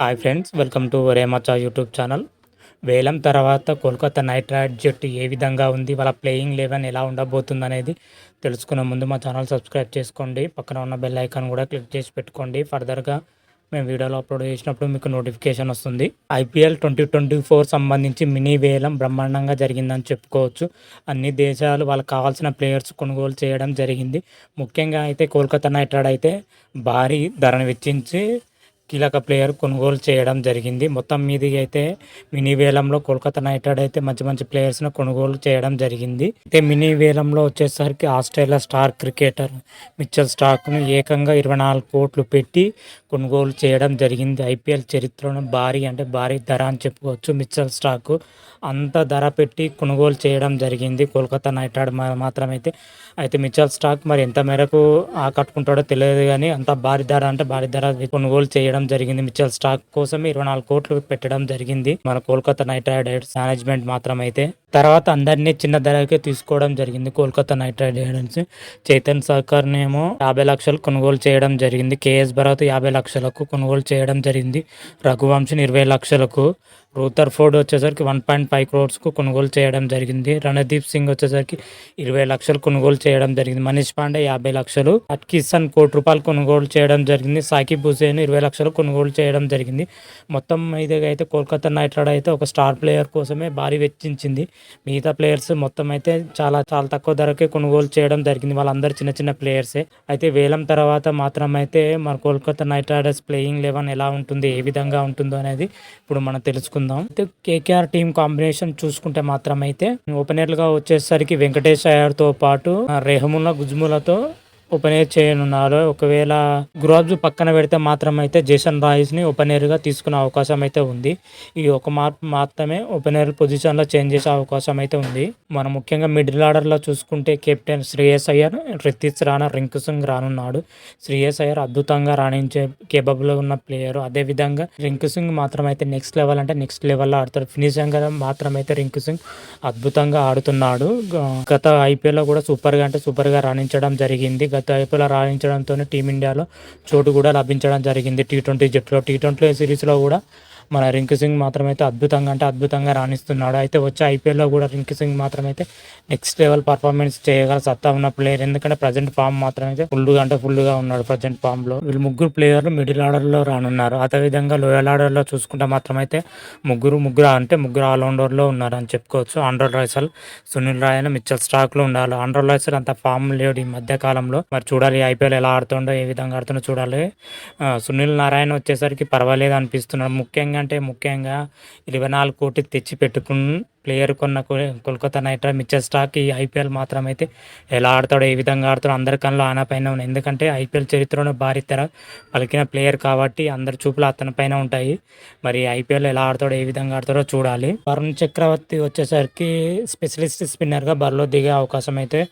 Hi friends welcome to రేమచా YouTube channel వేలం తర్వాత కోల్కతా నైట్ రైడ్ జట్టు ఏ విధంగా ఉంది వాళ్ళ ప్లేయింగ్ లెవెన్ ఎలా ఉండబోతుంది అనేది తెలుసుకునే ముందు మా ఛానల్ సబ్స్క్రైబ్ చేసుకోండి. పక్కన ఉన్న బెల్ ఐకాన్ కూడా క్లిక్ చేసి పెట్టుకోండి. ఫర్దర్గా మేము వీడియోలో అప్లోడ్ చేసినప్పుడు మీకు నోటిఫికేషన్ వస్తుంది. ఐపీఎల్ ట్వంటీ ట్వంటీ ఫోర్ సంబంధించి మినీ వేలం బ్రహ్మాండంగా జరిగిందని చెప్పుకోవచ్చు. అన్ని దేశాలు వాళ్ళకి కావాల్సిన ప్లేయర్స్ కొనుగోలు చేయడం జరిగింది. ముఖ్యంగా అయితే కోల్కతా నైట్ రైడ్ అయితే భారీ ధరను వెచ్చించి కీలక ప్లేయర్ కొనుగోలు చేయడం జరిగింది. మొత్తం మీది అయితే మినీ వేలంలో కోల్కతా నైట్ రైడర్ అయితే మంచి మంచి ప్లేయర్స్ను కొనుగోలు చేయడం జరిగింది. అయితే మినీ వేలంలో వచ్చేసరికి ఆస్ట్రేలియా స్టార్ క్రికెటర్ మిచ్చల్ స్టాక్ను ఏకంగా ఇరవై నాలుగు కోట్లు పెట్టి కొనుగోలు చేయడం జరిగింది. ఐపీఎల్ చరిత్రలో భారీ అంటే భారీ ధర అని చెప్పుకోవచ్చు. మిచ్చల్ స్టాక్ అంత ధర పెట్టి కొనుగోలు చేయడం జరిగింది. కోల్కతా నైట్ రైడర్ మాత్రమైతే అయితే మిచ్చల్ స్టాక్ మరి ఎంత మేరకు ఆకట్టుకుంటాడో తెలియదు కానీ అంత భారీ ధర అంటే భారీ ధర కొనుగోలు చేయడం జరిగింది. మిచ్చల్ స్టాక్ కోసం ఇరవై నాలుగు కోట్లు పెట్టడం జరిగింది. మన కోల్కతా నైట్ రైడర్స్ మేనేజ్మెంట్ మాత్రం అయితే తర్వాత అందరినీ చిన్న ధరకే తీసుకోవడం జరిగింది. కోల్కతా నైట్ రైడర్స్ చైతన్ సర్కార్ నేమో యాభై లక్షలు కొనుగోలు చేయడం జరిగింది. కేఎస్ భరత్ యాభై లక్షలకు కొనుగోలు చేయడం జరిగింది. రఘువంశన్ ఇరవై లక్షలకు. రూతర్ ఫోర్డ్ వచ్చేసరికి వన్ పాయింట్ ఫైవ్ క్రోర్స్కు కొనుగోలు చేయడం జరిగింది. రణదీప్ సింగ్ వచ్చేసరికి ఇరవై లక్షలు కొనుగోలు చేయడం జరిగింది. మనీష్ పాండే యాభై లక్షలు. అట్కిసన్ కోటి రూపాయలు కొనుగోలు చేయడం జరిగింది. సాకిబ్ హుసేన్ ఇరవై లక్షలు కొనుగోలు చేయడం జరిగింది. మొత్తం ఇదిగా అయితే కోల్కతా నైట్ రైడ్ అయితే ఒక స్టార్ ప్లేయర్ కోసమే భారీ వెచ్చించింది. మిగతా ప్లేయర్స్ మొత్తం అయితే చాలా చాలా తక్కువ ధరకే కొనుగోలు చేయడం జరిగింది. వాళ్ళందరూ చిన్న చిన్న ప్లేయర్సే అయితే వేలం తర్వాత మాత్రం అయితే మన Kolkata Knight Riders playing eleven ఎలా ఉంటుంది ఏ విధంగా ఉంటుందో అనేది ఇప్పుడు మనం తెలుసుకుందాం. అయితే కేకేఆర్ టీం కాంబినేషన్ చూసుకుంటే మాత్రం అయితే ఓపెనర్లుగా వచ్చేసరికి వెంకటేష్ అయ్యర్తో పాటు రెహముల్లా గుజ్ములతో ఓపెనర్ చేయనున్నారు ఒకవేళ గ్రోబ్స్ పక్కన పెడితే మాత్రం అయితే జేసన్ రాయిస్ని ఓపెనర్ తీసుకునే అవకాశం అయితే ఉంది. ఈ ఒక మార్పు మాత్రమే ఓపెనర్ పొజిషన్లో చేంజ్ చేసే అవకాశం అయితే ఉంది. మనం ముఖ్యంగా మిడిల్ ఆర్డర్లో చూసుకుంటే కెప్టెన్ శ్రేయస్ అయ్యర్ రితిష్ రాణా రింకు సింగ్ రానున్నాడు. శ్రేయస్ అయ్యర్ అద్భుతంగా రాణించే కేపబుల్ ఉన్న ప్లేయర్ అదే విధంగా రింకు సింగ్ మాత్రం అయితే నెక్స్ట్ లెవెల్ అంటే నెక్స్ట్ లెవెల్లో ఆడతాడు. ఫినిషింగ్ మాత్రం అయితే రింకు సింగ్ అద్భుతంగా ఆడుతున్నాడు. గత ఐపీఎల్లో కూడా సూపర్గా అంటే సూపర్గా రాణించడం జరిగింది. గత ఐపీఎల్ రాణించడంతో టీమిండియాలో చోటు కూడా లభించడం జరిగింది. టీ ట్వంటీ జట్టులో టీ ట్వంటీ సిరీస్లో కూడా మన రింకు సింగ్ మాత్రమైతే అద్భుతంగా అంటే అద్భుతంగా రాణిస్తున్నాడు. అయితే వచ్చే ఐపీఎల్లో కూడా రింకు సింగ్ మాత్రమైతే నెక్స్ట్ లెవెల్ పర్ఫార్మెన్స్ చేయగల సత్తా ఉన్న ప్లేయర్ ఎందుకంటే ప్రజెంట్ ఫామ్ మాత్రమైతే ఫుల్గా అంటే ఫుల్గా ఉన్నాడు ప్రజెంట్ ఫామ్లో వీళ్ళు ముగ్గురు ప్లేయర్లు మిడిల్ ఆర్డర్లో రానున్నారు. అదేవిధంగా లోయల్ ఆర్డర్లో చూసుకుంటే మాత్రమైతే ముగ్గురు ముగ్గురు అంటే ముగ్గురు ఆల్రౌండర్లో ఉన్నారు అని చెప్పుకోవచ్చు. ఆండ్రోల్ రాయసల్ సునీల్ రాయన్ మిచ్చల్ స్టాక్లో ఉండాలి. ఆండ్రోల్ రాయసల్ అంత ఫామ్ లేడు ఈ మధ్య కాలంలో. మరి చూడాలి ఐపీఎల్ ఎలా ఆడుతుండో ఏ విధంగా ఆడుతుండో చూడాలి. సునీల్ నారాయణ వచ్చేసరికి పర్వాలేదు అనిపిస్తున్నాడు. ముఖ్యంగా అంటే ముఖ్యంగా ఇరవై నాలుగు కోటి తెచ్చి పెట్టుకుని ప్లేయర్ కొన్న Kolkata Knight Ride Mitchell Starc ఈ ఐపీఎల్ మాత్రం అయితే ఎలా ఆడతాడో ఏ విధంగా ఆడతాడో అందరి కన్నా ఆయన పైన ఉన్నాయి. ఎందుకంటే ఐపీఎల్ చరిత్రలో భారీ తెర పలికిన ప్లేయర్ కాబట్టి అందరి చూపులు అతని పైన ఉంటాయి. మరి ఐపీఎల్ ఎలా ఆడతాడో ఏ విధంగా ఆడతాడో చూడాలి. వరుణ్ చక్రవర్తి వచ్చేసరికి స్పెషలిస్ట్ స్పిన్నర్గా బరిలో దిగే అవకాశం అయితే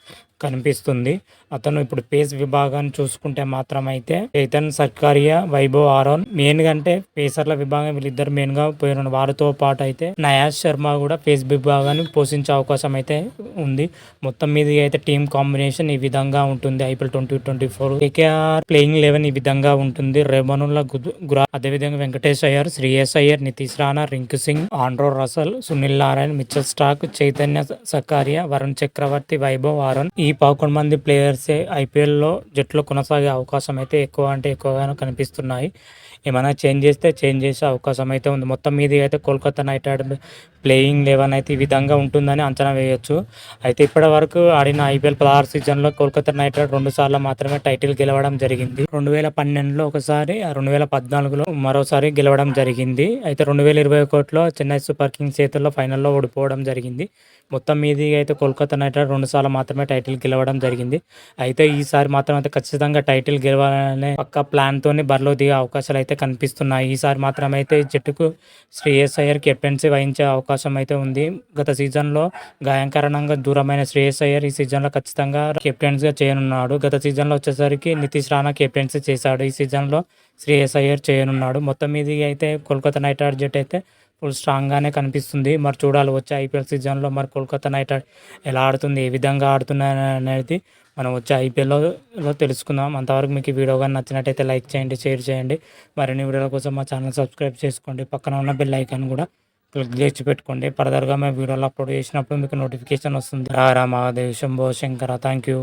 కనిపిస్తుంది. అతను ఇప్పుడు పేస్ విభాగాన్ని చూసుకుంటే మాత్రం అయితే చైతన్ సర్కారియా వైభవ్ ఆరోన్ మెయిన్గా అంటే పేసర్ల విభాగం వీళ్ళిద్దరు మెయిన్గా పోయిన వారితో పాటు అయితే నయాజ్ శర్మ కూడా పేస్ విభాగాన్ని పోషించే అవకాశం అయితే ఉంది. మొత్తం మీద అయితే టీం కాంబినేషన్ ఈ విధంగా ఉంటుంది. IPL twenty twenty four KKR playing eleven ఈ విధంగా ఉంటుంది. రెబనుల్లా గురా అదేవిధంగా Venkatesh Iyer Shreyas Iyer Nitish Rana Rinku Singh Andre Russell Sunil Narine Mitchell Starc Chetan Sakariya Varun Chakravarthy Vaibhav Arora ఈ పదకొండు మంది ప్లేయర్సే ఐపీఎల్లో జట్లు కొనసాగే అవకాశం అయితే ఎక్కువ అంటే ఎక్కువగానే కనిపిస్తున్నాయి. ఏమైనా చేంజ్ చేస్తే చేంజ్ చేసే అవకాశం అయితే ఉంది. మొత్తం మీద అయితే Kolkata Knight Rider playing eleven అయితే ఈ విధంగా ఉంటుందని అంచనా వేయొచ్చు. అయితే ఇప్పటి వరకు ఆడిన ఐపీఎల్ పదహారు సీజన్లో కోల్కతా నైట్ రైడర్ రెండు సార్లు మాత్రమే టైటిల్ గెలవడం జరిగింది. రెండు వేల పన్నెండులో ఒకసారి రెండు వేల పద్నాలుగులో మరోసారి గెలవడం జరిగింది. అయితే రెండు వేల ఇరవై ఒకటిలో చెన్నై సూపర్ కింగ్స్ చేతుల్లో ఫైనల్లో ఓడిపోవడం జరిగింది. మొత్తం మీది అయితే కోల్కతా నైట్ రైడర్ రెండు సార్లు మాత్రమే టైటిల్ గెలవడం జరిగింది. అయితే ఈసారి మాత్రం అయితే ఖచ్చితంగా టైటిల్ గెలవాలనే పక్క ప్లాన్తోని బరిలో దిగే అవకాశాలు అయితే కనిపిస్తున్నాయి. ఈసారి మాత్రం అయితే జట్టుకు శ్రేయస్ అయ్యర్ కెప్టెన్సీ వహించే అవకాశం అయితే ఉంది. గత సీజన్లో గాయం కారణంగా దూరమైన శ్రేయస్ అయ్యర్ ఈ సీజన్లో ఖచ్చితంగా కెప్టెన్సీగా చేయనున్నాడు. గత సీజన్లో వచ్చేసరికి నితీష్ రాణా కెప్టెన్సీ చేశాడు. ఈ సీజన్లో శ్రేయస్ అయ్యర్ చేయనున్నాడు. మొత్తం మీద అయితే కోల్కతా నైట్ రైడర్ జట్టు అయితే ఫుల్ స్ట్రాంగ్గానే కనిపిస్తుంది. మరి చూడాలి వచ్చే ఐపీఎల్ సీజన్లో మరి కోల్కతా నైట్ ఎలా ఆడుతుంది ఏ విధంగా ఆడుతుంది అనేది మనం వచ్చే ఐపీఎల్లో తెలుసుకుందాం. అంతవరకు మీకు ఈ వీడియో కానీ నచ్చినట్టయితే లైక్ చేయండి షేర్ చేయండి. మరిన్ని వీడియోల కోసం మా ఛానల్ సబ్స్క్రైబ్ చేసుకోండి. పక్కన ఉన్న బెల్ ఐకాన్ కూడా క్లిక్ చేసి పెట్టుకోండి. ఫర్దర్గా మేము వీడియోలు అప్లోడ్ చేసినప్పుడు మీకు నోటిఫికేషన్ వస్తుంది. రారా మహాదేవ్ శంభో శంకర థ్యాంక్ యూ